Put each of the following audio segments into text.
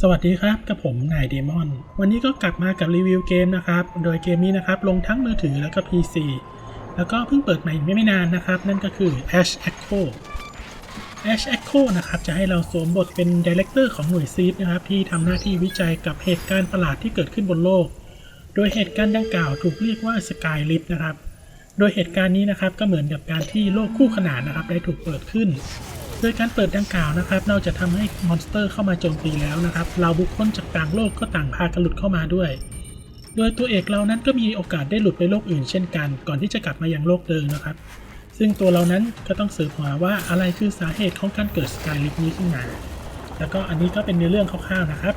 สวัสดีครับ กับผมนายเดมอน วันนี้ก็กลับมากับรีวิวเกมนะครับ โดยเกมนี้นะครับ ลงทั้งมือถือแล้วก็ PC แล้วก็เพิ่งเปิดใหม่ไม่ไม่นานนะครับ นั่นก็คือ Ash Echo Ash Echo นะครับ จะให้เราสวมบทเป็นดีเลกเตอร์ของหน่วยซีฟนะครับ ที่ทำหน้าที่วิจัยกับเหตุการณ์ประหลาดที่เกิดขึ้นบนโลก โดยเหตุการณ์ดังกล่าวถูกเรียกว่า Sky Lift นะครับ โดยเหตุการณ์นี้นะครับก็เหมือนกับการที่โลกคู่ขนานนะครับได้ถูกเปิดขึ้น โดยการเปิดดังกล่าวนะครับ นอกจากทำให้มอนสเตอร์เข้ามาโจมตีแล้วนะครับ เราบุคคลจากต่างโลกก็ต่างพากันหลุดเข้ามาด้วย โดยตัวเอกเรานั้นก็มีโอกาสได้หลุดไปโลกอื่นเช่นกัน ก่อนที่จะกลับมายังโลกเดิมนะครับ ซึ่งตัวเรานั้นก็ต้องสืบหาว่าอะไรคือสาเหตุของการเกิดสกายลิฟนี้ขึ้นมา แล้วก็อันนี้ก็เป็นเนื้อเรื่องคร่าวๆนะครับ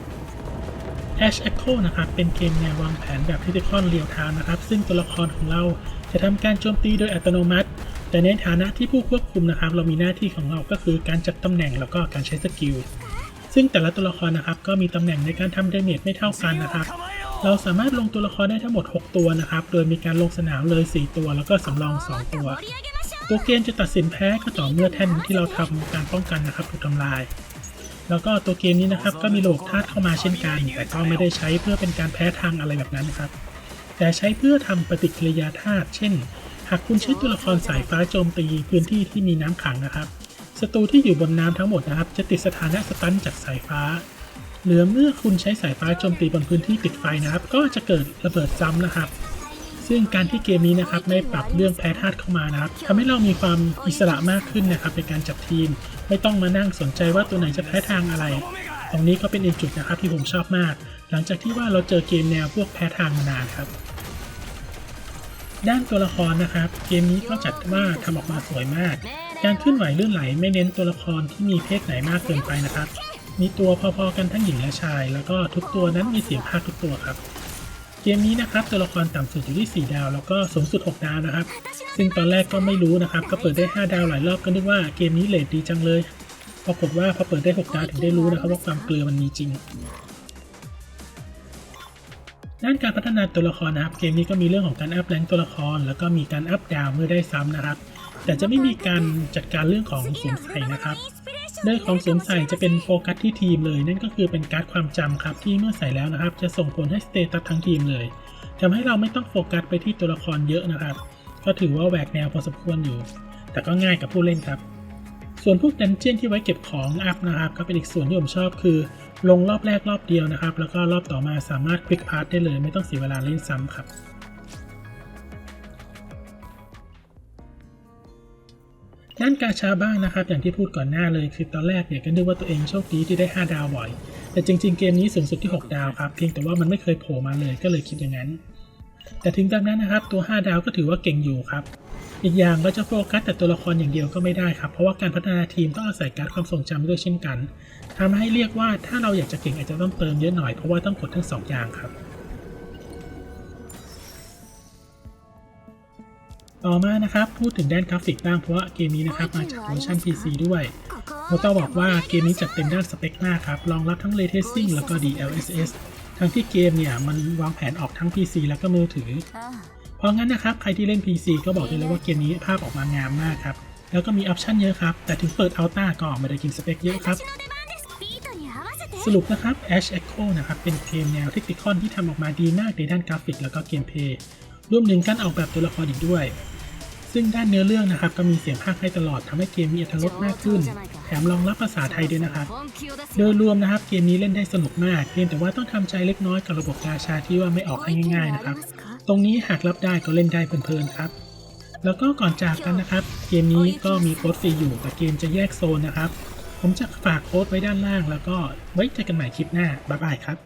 Ash Echo นะครับเป็นเกมแนววางแผนแบบทิติคอนเรียลไทม์นะครับ ซึ่งตัวละครของเราจะทำการโจมตีโดยอัตโนมัติ แต่ในฐานะที่ผู้ควบคุมนะครับ เรามีหน้าที่ของเราก็คือการจัดตำแหน่งแล้วก็การใช้สกิล ซึ่งแต่ละตัวละครนะครับ ก็มีตำแหน่งในการทำดาเมจไม่เท่ากันนะครับ เราสามารถลงตัวละครได้ทั้งหมด 6 ตัวนะครับ โดยมีการลงสนามเลย 4 ตัว แล้วก็สำรอง 2 ตัว ตัวเกมจะตัดสินแพ้ก็ต่อเมื่อแท่นที่เราทำการป้องกันนะครับถูกทำลายแล้วก็ตัวเกมนี้นะครับก็มีโลกธาตุเข้ามาเช่นกัน แต่ก็ไม่ได้ใช้เพื่อเป็นการแพ้ทางอะไรแบบนั้นนครับ แต่ใช้เพื่อทำปฏิกิริยาธาตุเช่น หากคุณใช้ตัวละครสายฟ้าโจมตีพื้นที่ที่มีน้ำขังนะครับศัตรูที่อยู่บนน้ำทั้งหมดนะครับ จะติดสถานะสตันจากสายฟ้า เหลือเมื่อคุณใช้สายฟ้าโจมตีบนพื้นที่ติดไฟนะครับ ก็จะเกิดระเบิดซ้ำนะครับ ซึ่งการที่เกมนี้นะครับไม่ปรับเรื่องแพ้ธาตุเข้ามานะครับทำให้เรามีความอิสระมากขึ้นนะครับในการจับทีม ไม่ต้องมานั่งสนใจว่าตัวไหนจะแพ้ทางอะไร ตรงนี้ก็เป็นอีกจุดนะครับที่ผมชอบมาก หลังจากที่ว่าเราเจอเกมแนวพวกแพ้ทางมานานครับ ด้านตัวละครนะครับ เกมนี้ก็จัดว่าทำออกมาสวยมาก การเคลื่อนไหวลื่นไหลไม่เน้นตัวละครที่มีเพศไหนมากเกินไปนะครับ มีตัวพอๆกันทั้งหญิงและชาย แล้วก็ทุกตัวนั้นมีเสียงพากทุกตัวครับ เกมนี้นะครับตัวละครต่ำสุดอยู่ที่ 4 ดาว แล้วก็สูงสุด 6 ดาวนะครับ ซึ่งตอนแรกก็ไม่รู้นะครับ ก็เปิดได้ 5 ดาวหลายรอบก็นึกว่าเกมนี้เลทดีจังเลย ปรากฏว่าพอเปิดได้ 6 ดาวถึงได้รู้นะครับว่าความเกลือมันมีจริง ด้านการพัฒนาตัวละครนะครับเกมนี้ก็มีเรื่องของการอัพแรงตัวละคร แล้วก็มีการอัพดาวเมื่อได้ซ้ำนะครับ แต่จะไม่มีการจัดการเรื่องของสวมใส่นะครับโดยของสวมใส่จะเป็นโฟกัสที่ทีมเลย นั่นก็คือเป็นการ์ดความจำครับที่เมื่อใส่แล้วนะครับ จะส่งผลให้สเตตัสทั้งทีมเลยทำให้เราไม่ต้องโฟกัสไปที่ตัวละครเยอะนะครับ ก็ถือว่าแหวกแนวพอสมควรอยู่ แต่ก็ง่ายกับผู้เล่นครับ ส่วนพวกดันเจียนที่ไว้เก็บของอัพนะครับ ก็เป็นอีกส่วนที่ผมชอบคือ ลงรอบแรกรอบเดียวนะครับ แล้วก็รอบต่อมาสามารถควิกพาร์ทได้เลยไม่ต้องเสียเวลาเล่นซ้ำครับด้านกาชาบ้างนะครับ อย่างที่พูดก่อนหน้าเลยคือตอนแรกเนี่ยก็นึกว่าตัวเองโชคดีที่ได้ 5 ดาวบ่อย แต่จริง ๆ เกมนี้สูงสุดที่ 6 ดาวครับ เพียงแต่ว่ามันไม่เคยโผล่มาเลยก็เลยคิดอย่างนั้น แต่ถึงตามนั้นนะครับตัว 5 ดาวก็ถือว่าเก่งอยู่ครับ อีกอย่างเราจะโฟกัสแต่ตัวละครอย่างเดียวก็ไม่ได้ครับ เพราะว่าการพัฒนาทีมต้องอาศัยการความทรงจำด้วยเช่นกันทำให้เรียกว่าถ้าเราอยากจะเก่งอาจจะต้องเติมเยอะหน่อยเพราะว่าต้องกดทั้งสองอย่างครับต่อมานะครับพูดถึงด้านกราฟิกบ้างเพราะว่าเกมนี้นะครับมาจากเวอร์ชัน PC ด้วยโมต้องบอกว่าเกมนี้จัดเต็มด้านสเปคมากครับรองรับทั้ง Ray Tracing แล้วก็ DLSS ทั้งที่เกมเนี่ยมันวางแผนออกทั้ง PC แล้วก็มือถือ เพราะงั้นนะครับ ใครที่เล่น PC ก็บอกได้เลยว่าเกมนี้ภาพออกมางามมากครับ แล้วก็มีออปชันเยอะครับ แต่ถึงเปิดอัลต้าก็ไม่ได้กินสเปคเยอะครับ สรุปนะครับ Ash Echo นะครับ เป็นเกมแนวเทคนิคอนที่ทำออกมาดีมากในด้านกราฟิกแล้วก็เกมเพลย์รวมถึงการออกแบบตัวละครอีกด้วย ซึ่งด้านเนื้อเรื่องนะครับก็มีเสียงภาคให้ตลอดทำให้เกมมีอรรถรสมากขึ้น แถมรองรับภาษาไทยด้วยนะครับ โดยรวมนะครับเกมนี้เล่นได้สนุกมาก เพียงแต่ว่าต้องทำใจเล็กน้อยกับระบบกาชาที่ว่าไม่ออกให้ง่ายๆนะครับ ตรงนี้หากรับได้ก็เล่นได้เพลินๆครับ แล้วก็ก่อนจากกันนะครับ เกมนี้ก็มีโค้ดฟรีอยู่แต่เกมจะแยกโซนนะครับ ผมจะฝากโค้ดไว้ด้านล่าง แล้วก็ไว้เจอกันใหม่คลิปหน้าบ๊ายบายครับ